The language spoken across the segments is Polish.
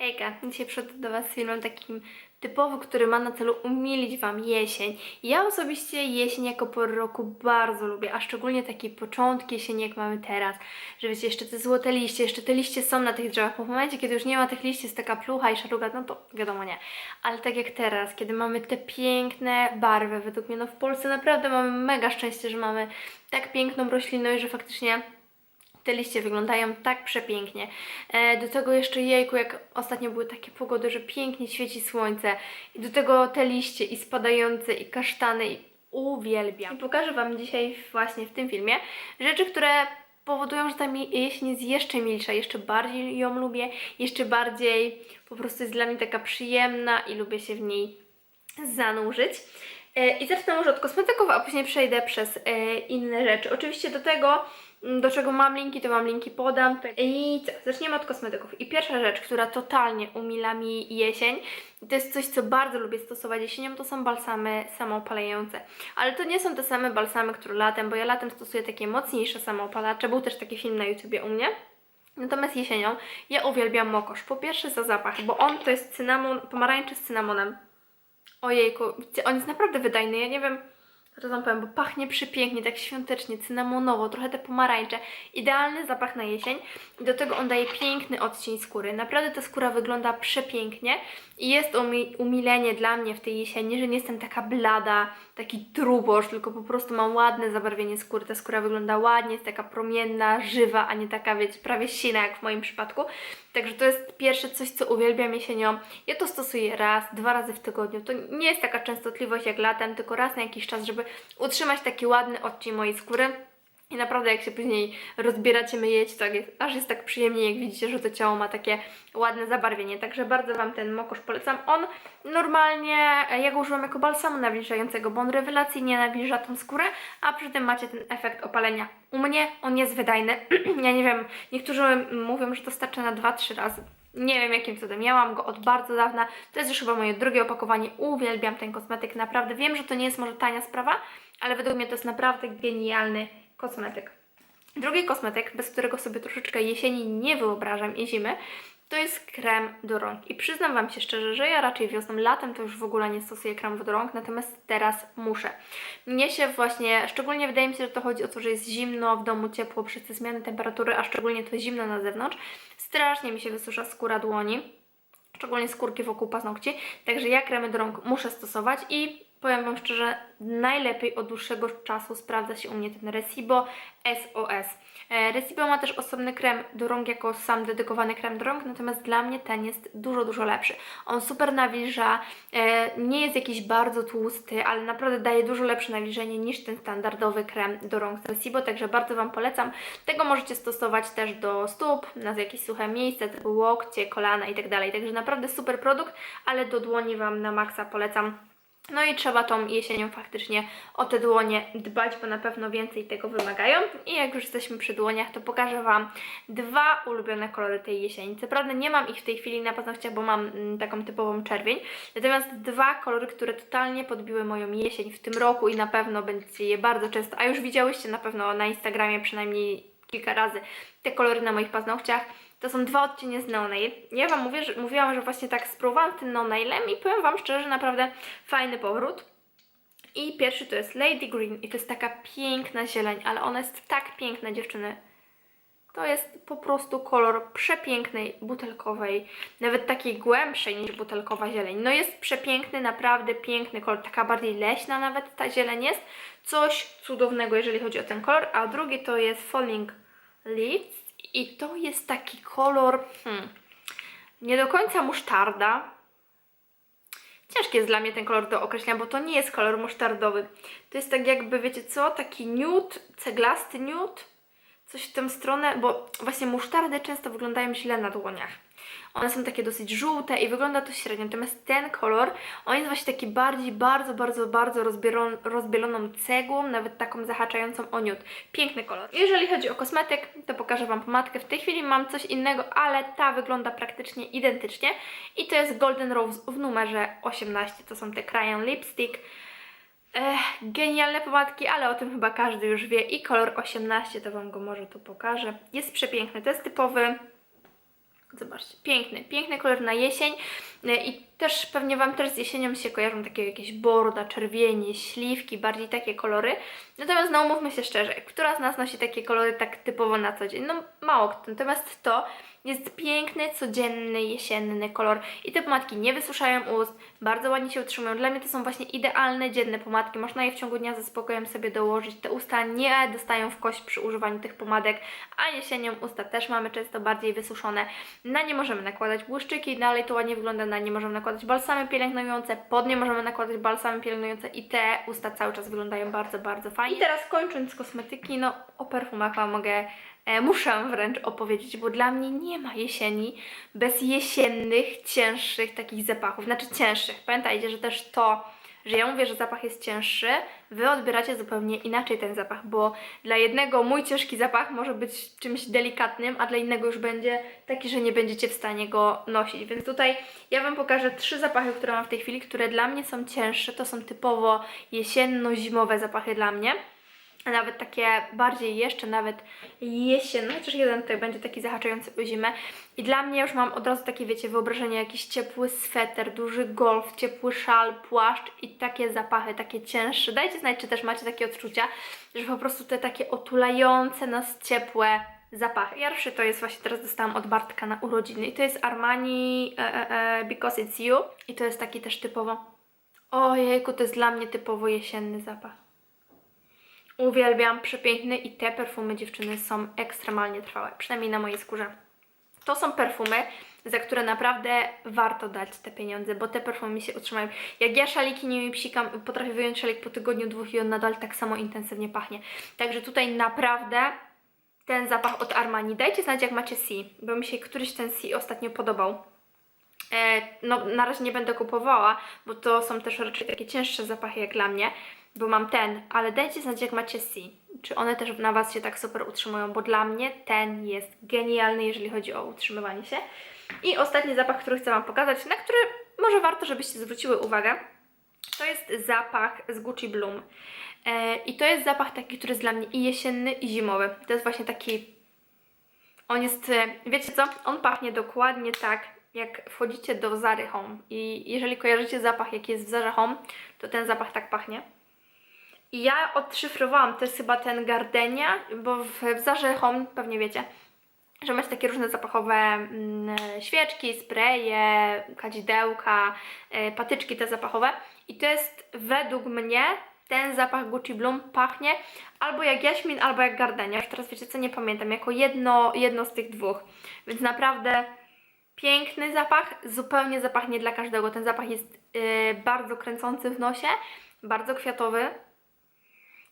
Hejka, dzisiaj przychodzę do Was z filmem takim typowym, który ma na celu umilić Wam jesień. Ja osobiście jesień jako porę roku bardzo lubię, a szczególnie takie początki jesieni, jak mamy teraz. Że wiecie, jeszcze te złote liście, jeszcze te liście są na tych drzewach, bo w momencie, kiedy już nie ma tych liści, jest taka plucha i szaruga, no to wiadomo nie. Ale tak jak teraz, kiedy mamy te piękne barwy, według mnie, no w Polsce naprawdę mamy mega szczęście, że mamy tak piękną roślinność, że faktycznie te liście wyglądają tak przepięknie. E, do tego jeszcze jejku, jak ostatnio były takie pogody, że pięknie świeci słońce. I do tego te liście i spadające, i kasztany, i uwielbiam. I pokażę Wam dzisiaj właśnie w tym filmie rzeczy, które powodują, że ta jesień jest jeszcze milsza, jeszcze bardziej ją lubię, jeszcze bardziej po prostu jest dla mnie taka przyjemna i lubię się w niej zanurzyć. E, I zacznę może od kosmetyków, a później przejdę przez e, inne rzeczy. Oczywiście do tego, do czego mam linki, to mam linki podam. I co? Zaczniemy od kosmetyków. I pierwsza rzecz, która totalnie umila mi jesień, to jest coś, co bardzo lubię stosować jesienią, to są balsamy samoopalające. Ale to nie są te same balsamy, które latem, bo ja latem stosuję takie mocniejsze samoopalacze. Był też taki film na YouTubie u mnie. Natomiast jesienią ja uwielbiam mokosz. Po pierwsze za zapach, bo on to jest cynamon, pomarańczy z cynamonem. Ojejku, on jest naprawdę wydajny. Ja nie wiem, co wam powiem, bo pachnie przepięknie, tak świątecznie, cynamonowo, trochę te pomarańcze. Idealny zapach na jesień. I do tego on daje piękny odcień skóry. Naprawdę ta skóra wygląda przepięknie i jest umi- umilenie dla mnie w tej jesieni, że nie jestem taka blada, taki truboż, tylko po prostu mam ładne zabarwienie skóry. Ta skóra wygląda ładnie, jest taka promienna, żywa, a nie taka, wiecie, prawie sina jak w moim przypadku. Także to jest pierwsze coś, co uwielbiam jesienią. Ja to stosuję raz, dwa razy w tygodniu. To nie jest taka częstotliwość jak latem, tylko raz na jakiś czas, żeby utrzymać taki ładny odcień mojej skóry. I naprawdę jak się później rozbieracie, myjecie, to jest, aż jest tak przyjemnie, jak widzicie, że to ciało ma takie ładne zabarwienie. Także bardzo Wam ten mokosz polecam. On normalnie, ja go używam jako balsamu nawilżającego, bo on rewelacyjnie nawilża tą skórę, a przy tym macie ten efekt opalenia. U mnie on jest wydajny. ja nie wiem, niektórzy mówią, że to starczy na 2-3 razy. Nie wiem jakim cudem. Ja mam go od bardzo dawna. To jest już chyba moje drugie opakowanie. Uwielbiam ten kosmetyk. Naprawdę wiem, że to nie jest może tania sprawa, ale według mnie to jest naprawdę genialny kosmetyk. Drugi kosmetyk, bez którego sobie troszeczkę jesieni nie wyobrażam i zimy, to jest krem do rąk. I przyznam Wam się szczerze, że ja raczej wiosną, latem to już w ogóle nie stosuję kremów do rąk, natomiast teraz muszę. Mnie się właśnie, szczególnie wydaje mi się, że to chodzi o to, że jest zimno, w domu ciepło przez te zmiany temperatury, a szczególnie to zimno na zewnątrz. Strasznie mi się wysusza skóra dłoni szczególnie skórki wokół paznokci. Także ja kremy do rąk muszę stosować i powiem Wam szczerze, najlepiej od dłuższego czasu sprawdza się u mnie ten Recibo SOS. E, Recibo ma też osobny krem do rąk jako sam dedykowany krem do rąk, natomiast dla mnie ten jest dużo, dużo lepszy. On super nawilża, e, nie jest jakiś bardzo tłusty, ale naprawdę daje dużo lepsze nawilżenie niż ten standardowy krem do rąk z Recibo, także bardzo Wam polecam. Tego możecie stosować też do stóp, na jakieś suche miejsca, typu łokcie, kolana i tak. Także naprawdę super produkt, ale do dłoni Wam na maksa polecam. No i trzeba tą jesienią faktycznie o te dłonie dbać, bo na pewno więcej tego wymagają. I jak już jesteśmy przy dłoniach, to pokażę Wam dwa ulubione kolory tej jesieni. Co prawda nie mam ich w tej chwili na paznokciach, bo mam mm, taką typową czerwień. Natomiast dwa kolory, które totalnie podbiły moją jesień w tym roku i na pewno będziecie je bardzo często, a już widziałyście na pewno na Instagramie przynajmniej kilka razy te kolory na moich paznokciach. To są dwa odcienie z No Nail. Ja Wam mówię, że, mówiłam, że właśnie tak spróbowałam tym No Nailem i powiem Wam szczerze, że naprawdę fajny powrót. I pierwszy to jest Lady Green i to jest taka piękna zieleń, ale ona jest tak piękna dziewczyny. To jest po prostu kolor przepięknej, butelkowej, nawet takiej głębszej niż butelkowa zieleń. No jest przepiękny, naprawdę piękny kolor, taka bardziej leśna nawet ta zieleń jest. Coś cudownego, jeżeli chodzi o ten kolor. A drugi to jest Falling Leaves i to jest taki kolor, hmm, nie do końca musztarda. Ciężki jest dla mnie ten kolor do określenia, bo to nie jest kolor musztardowy. To jest tak jakby, wiecie co, taki nude, ceglasty nude, coś w tę stronę, bo właśnie musztardy często wyglądają źle na dłoniach. One są takie dosyć żółte i wygląda to średnio, natomiast ten kolor, on jest właśnie taki bardziej, bardzo, bardzo, bardzo rozbielon, rozbieloną cegłą, nawet taką zahaczającą o nude. Piękny kolor. Jeżeli chodzi o kosmetyk, to pokażę Wam pomadkę. W tej chwili mam coś innego, ale ta wygląda praktycznie identycznie i to jest Golden Rose w numerze 18. To są te Crayon Lipstick. Ech, genialne pomadki, ale o tym chyba każdy już wie. I kolor 18, to Wam go może tu pokażę. Jest przepiękny. To jest typowy Zobaczcie, piękny, piękny kolor na jesień E, i też pewnie Wam też z jesienią się kojarzą takie jakieś borda, czerwienie, śliwki, bardziej takie kolory. Natomiast no umówmy się szczerze, która z nas nosi takie kolory tak typowo na co dzień? No mało kto. Natomiast to jest piękny, codzienny, jesienny kolor i te pomadki nie wysuszają ust, bardzo ładnie się utrzymują. Dla mnie to są właśnie idealne, dzienne pomadki. Można je w ciągu dnia ze spokojem sobie dołożyć. Te usta nie dostają w kość przy używaniu tych pomadek, a jesienią usta też mamy często bardziej wysuszone. Na nie możemy nakładać błyszczyki, dalej to ładnie wygląda, na nie możemy nakładać balsamy pielęgnujące, pod nie możemy nakładać balsamy pielęgnujące i te usta cały czas wyglądają bardzo, bardzo fajnie. I teraz kończąc kosmetyki, no o perfumach Wam mogę e, muszę wręcz opowiedzieć, bo dla mnie nie ma jesieni bez jesiennych, cięższych takich zapachów. Znaczy cięższych. Pamiętajcie, że też to, że ja mówię, że zapach jest cięższy, Wy odbieracie zupełnie inaczej ten zapach, bo dla jednego mój ciężki zapach może być czymś delikatnym, a dla innego już będzie taki, że nie będziecie w stanie go nosić. Więc tutaj ja Wam pokażę trzy zapachy, które mam w tej chwili, które dla mnie są cięższe. To są typowo jesienno-zimowe zapachy dla mnie a nawet takie bardziej jeszcze nawet jesienne, chociaż jeden tutaj będzie taki zahaczający o zimę. I dla mnie już mam od razu takie, wiecie, wyobrażenie, jakiś ciepły sweter, duży golf, ciepły szal, płaszcz i takie zapachy, takie cięższe. Dajcie znać, czy też macie takie odczucia, że po prostu te takie otulające nas ciepłe zapachy. Pierwszy to jest właśnie, teraz dostałam od Bartka na urodziny i to jest Armani e, e, e, Because It's You i to jest taki też typowo, ojejku, to jest dla mnie typowo jesienny zapach. Uwielbiam, przepiękny i te perfumy dziewczyny są ekstremalnie trwałe, przynajmniej na mojej skórze. To są perfumy, za które naprawdę warto dać te pieniądze, bo te perfumy mi się utrzymają. Jak ja szaliki nimi psikam, potrafię wyjąć szalik po tygodniu, dwóch i on nadal tak samo intensywnie pachnie. Także tutaj naprawdę ten zapach od Armani. Dajcie znać jak macie C, bo mi się któryś ten C ostatnio podobał. E, no na razie nie będę kupowała, bo to są też raczej takie cięższe zapachy jak dla mnie bo mam ten, ale dajcie znać jak macie C. Czy one też na Was się tak super utrzymują, bo dla mnie ten jest genialny, jeżeli chodzi o utrzymywanie się. I ostatni zapach, który chcę Wam pokazać, na który może warto, żebyście zwróciły uwagę, to jest zapach z Gucci Bloom. E, I to jest zapach taki, który jest dla mnie i jesienny, i zimowy. To jest właśnie taki... On jest, e, wiecie co? On pachnie dokładnie tak, jak wchodzicie do Zary Home. I jeżeli kojarzycie zapach, jaki jest w Zarze Home, to ten zapach tak pachnie. I ja odszyfrowałam też chyba ten Gardenia, bo w, w Zarze Home, pewnie wiecie, że macie takie różne zapachowe mm, świeczki, spreje, kadzidełka, y, patyczki te zapachowe. I to jest według mnie ten zapach Gucci Bloom pachnie albo jak jaśmin, albo jak gardenia. Już teraz wiecie co, nie pamiętam, jako jedno, jedno z tych dwóch. Więc naprawdę piękny zapach, zupełnie zapach nie dla każdego. Ten zapach jest y, bardzo kręcący w nosie, bardzo kwiatowy,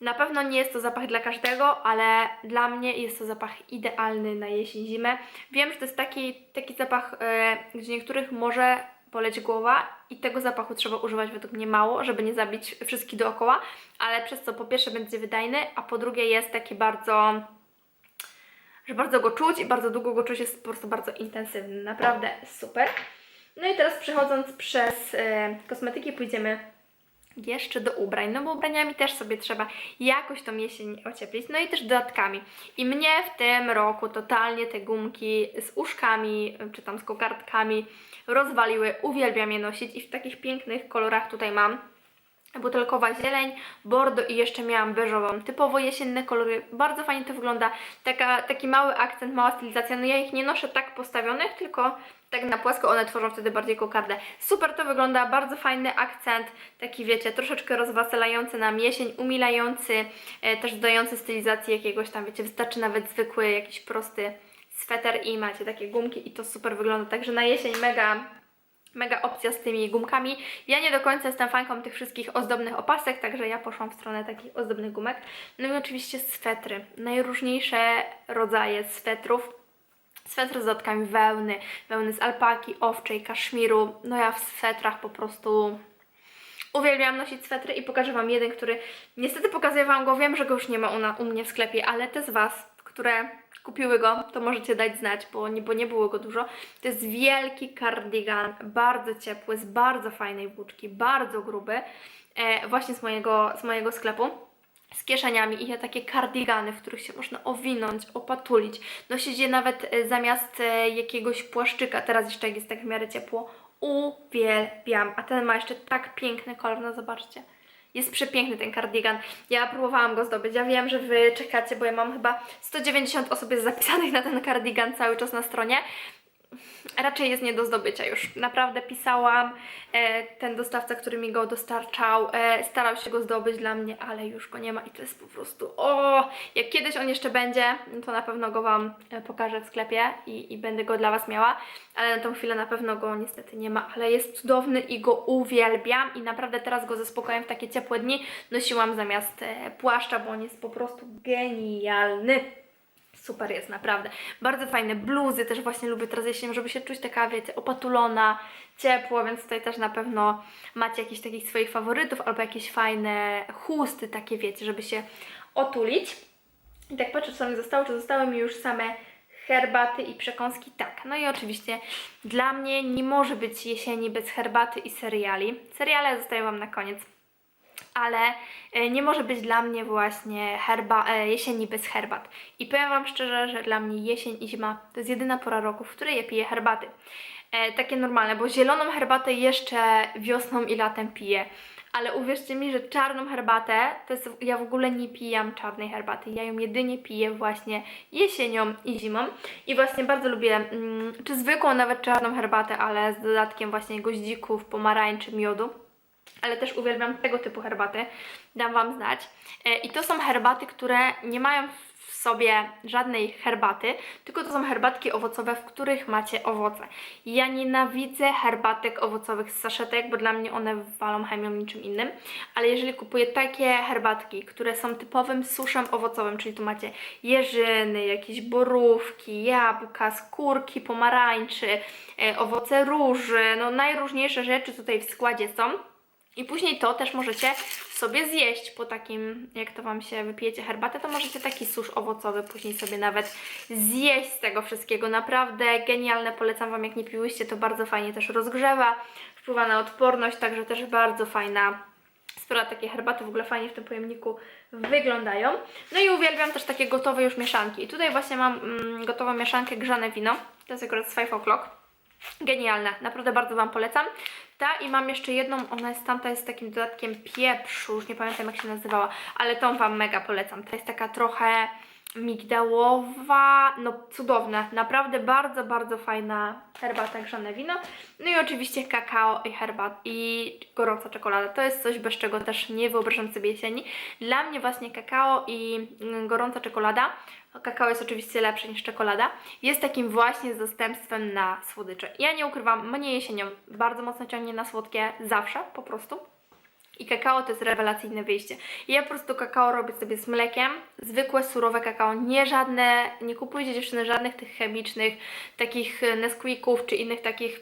na pewno nie jest to zapach dla każdego, ale dla mnie jest to zapach idealny na jesień, zimę. Wiem, że to jest taki, taki zapach, e, gdzie niektórych może boleć głowa i tego zapachu trzeba używać według mnie mało, żeby nie zabić wszystkich dookoła, ale przez co po pierwsze będzie wydajny, a po drugie jest taki bardzo że bardzo go czuć i bardzo długo go czuć jest po prostu bardzo intensywny. Naprawdę super. No i teraz przechodząc przez e, kosmetyki pójdziemy jeszcze do ubrań, no bo ubraniami też sobie trzeba jakoś tą jesień ocieplić, no i też dodatkami. I mnie w tym roku totalnie te gumki z uszkami, czy tam z kokardkami rozwaliły, uwielbiam je nosić i w takich pięknych kolorach tutaj mam butelkowa zieleń, bordo i jeszcze miałam beżową. Typowo jesienne kolory, bardzo fajnie to wygląda. Taka, taki mały akcent, mała stylizacja. No ja ich nie noszę tak postawionych, tylko tak na płasko one tworzą wtedy bardziej kokardę. Super to wygląda, bardzo fajny akcent, taki wiecie, troszeczkę rozwaselający nam jesień, umilający, e, też dodający stylizacji jakiegoś tam, wiecie, wystarczy nawet zwykły, jakiś prosty sweter i macie takie gumki i to super wygląda. Także na jesień mega mega opcja z tymi gumkami. Ja nie do końca jestem fanką tych wszystkich ozdobnych opasek, także ja poszłam w stronę takich ozdobnych gumek. No i oczywiście swetry. Najróżniejsze rodzaje swetrów. Swetry z dodatkami wełny, wełny z alpaki, owczej, kaszmiru. No ja w swetrach po prostu uwielbiam nosić swetry i pokażę Wam jeden, który niestety pokazuję Wam go, wiem, że go już nie ma u, na, u mnie w sklepie, ale te z Was, które kupiły go, to możecie dać znać, bo nie, bo nie było go dużo. To jest wielki kardigan, bardzo ciepły, z bardzo fajnej włóczki, bardzo gruby, e, właśnie z mojego, z mojego sklepu. z kieszeniami i ja takie kardigany, w których się można owinąć, opatulić, nosić je nawet e, zamiast e, jakiegoś płaszczyka, teraz jeszcze jak jest tak w miarę ciepło, uwielbiam, a ten ma jeszcze tak piękny kolor, no zobaczcie. Jest przepiękny ten kardigan. Ja próbowałam go zdobyć. Ja wiem, że Wy czekacie, bo ja mam chyba 190 osób jest zapisanych na ten kardigan cały czas na stronie raczej jest nie do zdobycia już. Naprawdę pisałam, e, ten dostawca, który mi go dostarczał, e, starał się go zdobyć dla mnie, ale już go nie ma i to jest po prostu o, jak kiedyś on jeszcze będzie, to na pewno go Wam e, pokażę w sklepie i, i będę go dla Was miała, ale na tą chwilę na pewno go niestety nie ma, ale jest cudowny i go uwielbiam i naprawdę teraz go ze spokojem w takie ciepłe dni nosiłam zamiast płaszcza, bo on jest po prostu genialny. Super jest, naprawdę. Bardzo fajne bluzy, też właśnie lubię teraz jesienią, żeby się czuć taka, wiecie, opatulona, ciepło, więc tutaj też na pewno macie jakichś takich swoich faworytów albo jakieś fajne chusty takie, wiecie, żeby się otulić. I tak patrzę, co mi zostało, czy zostały mi już same herbaty i przekąski? Tak. No i oczywiście dla mnie nie może być jesieni bez herbaty i seriali. Seriale zostają Wam na koniec ale e, nie może być dla mnie właśnie herba, e, jesieni bez herbat. I powiem Wam szczerze, że dla mnie jesień i zima to jest jedyna pora roku, w której ja piję herbaty. E, takie normalne, bo zieloną herbatę jeszcze wiosną i latem piję. Ale uwierzcie mi, że czarną herbatę, to jest, ja w ogóle nie pijam czarnej herbaty. Ja ją jedynie piję właśnie jesienią i zimą. I właśnie bardzo lubię, mm, czy zwykłą nawet czarną herbatę, ale z dodatkiem właśnie goździków, pomarańczy, miodu ale też uwielbiam tego typu herbaty. Dam Wam znać. E, I to są herbaty, które nie mają w sobie żadnej herbaty, tylko to są herbatki owocowe, w których macie owoce. Ja nienawidzę herbatek owocowych z saszetek, bo dla mnie one walą chemią niczym innym, ale jeżeli kupuję takie herbatki, które są typowym suszem owocowym, czyli tu macie jeżyny, jakieś borówki, jabłka, skórki, pomarańczy, e, owoce róży, no najróżniejsze rzeczy tutaj w składzie są. I później to też możecie sobie zjeść po takim, jak to Wam się wypijecie herbatę, to możecie taki susz owocowy później sobie nawet zjeść z tego wszystkiego. Naprawdę genialne, polecam Wam, jak nie piłyście, to bardzo fajnie też rozgrzewa, wpływa na odporność, także też bardzo fajna sprawa. Takie herbaty w ogóle fajnie w tym pojemniku wyglądają. No i uwielbiam też takie gotowe już mieszanki. I tutaj właśnie mam mm, gotową mieszankę grzane wino, to jest akurat z 5 o'clock. Genialne, naprawdę bardzo Wam polecam. Ta i mam jeszcze jedną, ona jest tamta jest z takim dodatkiem pieprzu, już nie pamiętam jak się nazywała, ale tą Wam mega polecam. Ta jest taka trochę migdałowa, no cudowne, naprawdę bardzo, bardzo fajna herbata grzane wino. No i oczywiście kakao i herbat i gorąca czekolada. To jest coś, bez czego też nie wyobrażam sobie jesieni. Dla mnie właśnie kakao i mm, gorąca czekolada kakao jest oczywiście lepsze niż czekolada, jest takim właśnie zastępstwem na słodycze. Ja nie ukrywam, mnie jesienią bardzo mocno ciągnie na słodkie, zawsze po prostu. I kakao to jest rewelacyjne wyjście. Ja po prostu kakao robię sobie z mlekiem, zwykłe surowe kakao, nie żadne, nie kupujcie dziewczyny żadnych tych chemicznych, takich Nesquików czy innych takich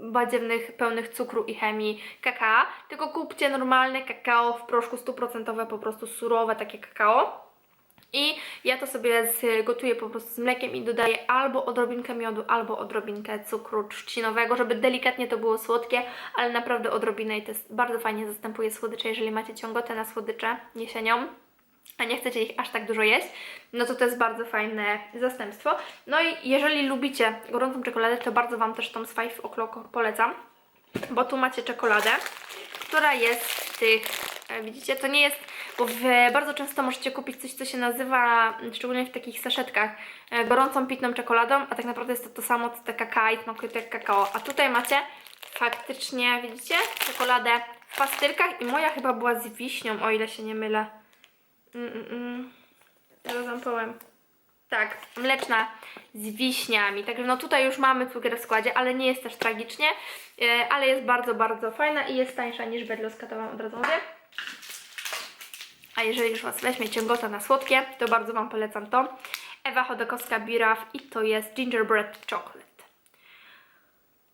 badziewnych, pełnych cukru i chemii kakao, tylko kupcie normalne kakao w proszku 100% po prostu surowe takie kakao. I ja to sobie gotuję po prostu z mlekiem i dodaję albo odrobinkę miodu, albo odrobinkę cukru trzcinowego, żeby delikatnie to było słodkie, ale naprawdę odrobinę i to jest bardzo fajnie zastępuje słodycze, jeżeli macie ciągotę na słodycze jesienią a nie chcecie ich aż tak dużo jeść, no to to jest bardzo fajne zastępstwo. No i jeżeli lubicie gorącą czekoladę, to bardzo Wam też tą z Five O'Clock polecam, bo tu macie czekoladę, która jest w tych, widzicie, to nie jest, bo bardzo często możecie kupić coś, co się nazywa, szczególnie w takich saszetkach, e, gorącą pitną czekoladą, a tak naprawdę jest to to samo, co te kakao i smakuje kakao. A tutaj macie faktycznie, widzicie, czekoladę w pastylkach i moja chyba była z wiśnią, o ile się nie mylę. Mm, mm, mm. Zaraz wam powiem. Tak, mleczna z wiśniami. Także no tutaj już mamy cukier w składzie, ale nie jest też tragicznie. E, ale jest bardzo, bardzo fajna i jest tańsza niż bedloska, to Wam od razu mówię. A jeżeli już Was weźmie ciągota na słodkie, to bardzo Wam polecam to. Ewa Chodakowska Biraf i to jest Gingerbread Chocolate.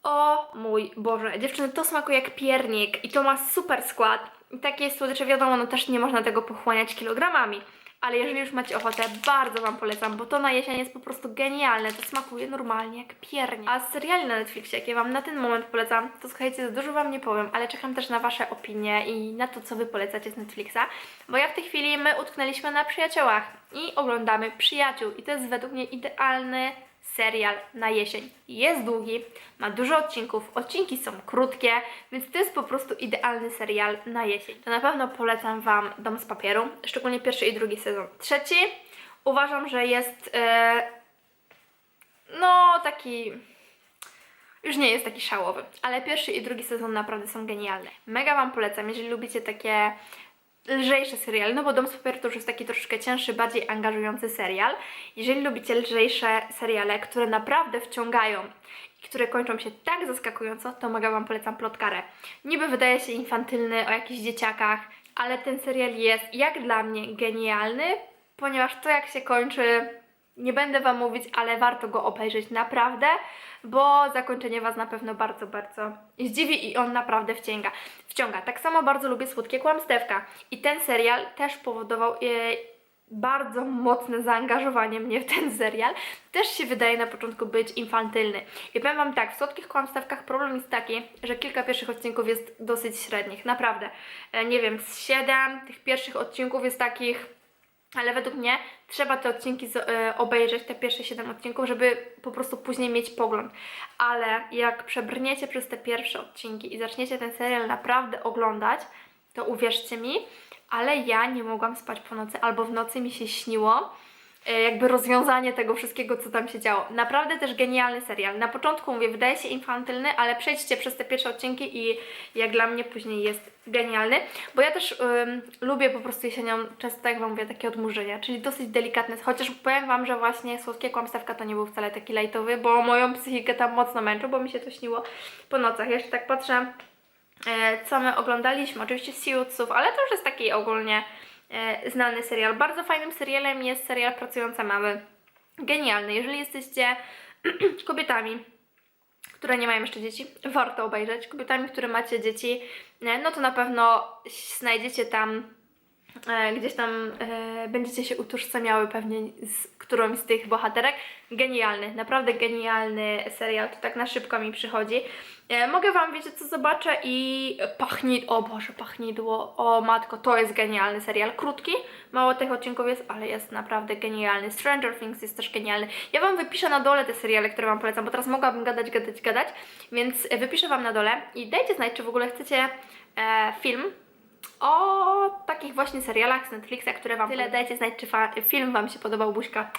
O mój Boże, dziewczyny, to smakuje jak piernik i to ma super skład. I takie słodycze, wiadomo, no też nie można tego pochłaniać kilogramami, Ale jeżeli już macie ochotę, bardzo Wam polecam, bo to na jesień jest po prostu genialne. To smakuje normalnie jak piernie. A seriali na Netflixie, jakie Wam na ten moment polecam, to słuchajcie, za dużo Wam nie powiem, ale czekam też na Wasze opinie i na to, co Wy polecacie z Netflixa, bo ja w tej chwili my utknęliśmy na przyjaciołach i oglądamy przyjaciół i to jest według mnie idealny serial na jesień. Jest długi, ma dużo odcinków, odcinki są krótkie, więc to jest po prostu idealny serial na jesień. To na pewno polecam Wam Dom z papieru, szczególnie pierwszy i drugi sezon. Trzeci uważam, że jest e, no taki już nie jest taki szałowy, ale pierwszy i drugi sezon naprawdę są genialne. Mega Wam polecam, jeżeli lubicie takie lżejsze seriale, no bo Dom z Papieru to już jest taki troszeczkę cięższy, bardziej angażujący serial. Jeżeli lubicie lżejsze seriale, które naprawdę wciągają i które kończą się tak zaskakująco, to mega Wam polecam Plotkarę. Niby wydaje się infantylny, o jakichś dzieciakach, ale ten serial jest jak dla mnie genialny, ponieważ to jak się kończy, nie będę Wam mówić, ale warto go obejrzeć naprawdę, bo zakończenie Was na pewno bardzo, bardzo zdziwi i on naprawdę wciąga. wciąga. Tak samo bardzo lubię Słodkie Kłamstewka i ten serial też powodował... E, bardzo mocne zaangażowanie mnie w ten serial. Też się wydaje na początku być infantylny. I powiem Wam tak, w Słodkich Kłamstewkach problem jest taki, że kilka pierwszych odcinków jest dosyć średnich, naprawdę. E, Nie wiem, z siedem tych pierwszych odcinków jest takich ale według mnie trzeba te odcinki e, obejrzeć, te pierwsze 7 odcinków, żeby po prostu później mieć pogląd. Ale jak przebrniecie przez te pierwsze odcinki i zaczniecie ten serial naprawdę oglądać, to uwierzcie mi, ale ja nie mogłam spać po nocy, albo w nocy mi się śniło jakby rozwiązanie tego wszystkiego, co tam się działo. Naprawdę też genialny serial. Na początku mówię, wydaje się infantylny, ale przejdźcie przez te pierwsze odcinki i jak dla mnie później jest genialny, bo ja też ym, lubię po prostu jesienią często, tak jak Wam mówię, takie odmurzenia, czyli dosyć delikatne, chociaż powiem Wam, że właśnie Słodkie Kłamstewka to nie był wcale taki lajtowy, bo moją psychikę tam mocno męczył, bo mi się to śniło po nocach. Jeszcze tak patrzę, e, co my oglądaliśmy, oczywiście Suitsów, ale to już jest taki ogólnie e, znany serial. Bardzo fajnym serialem jest serial Pracujące Mamy. Genialny. Jeżeli jesteście kobietami, które nie mają jeszcze dzieci, warto obejrzeć. Kobietami, które macie dzieci, e, no to na pewno znajdziecie tam e, gdzieś tam e, będziecie się utożsamiały pewnie z którąś z tych bohaterek. Genialny, naprawdę genialny serial, to tak na szybko mi przychodzi. E, mogę Wam, wiecie co, zobaczę i pachni, o Boże, pachnidło, o matko, to jest genialny serial, krótki, mało tych odcinków jest, ale jest naprawdę genialny. Stranger Things jest też genialny. Ja Wam wypiszę na dole te seriale, które Wam polecam, bo teraz mogłabym gadać, gadać, gadać, więc e, wypiszę Wam na dole i dajcie znać, czy w ogóle chcecie e, film o takich właśnie serialach z Netflixa, które Wam tyle. Dajcie znać, czy film Wam się podobał, buźka.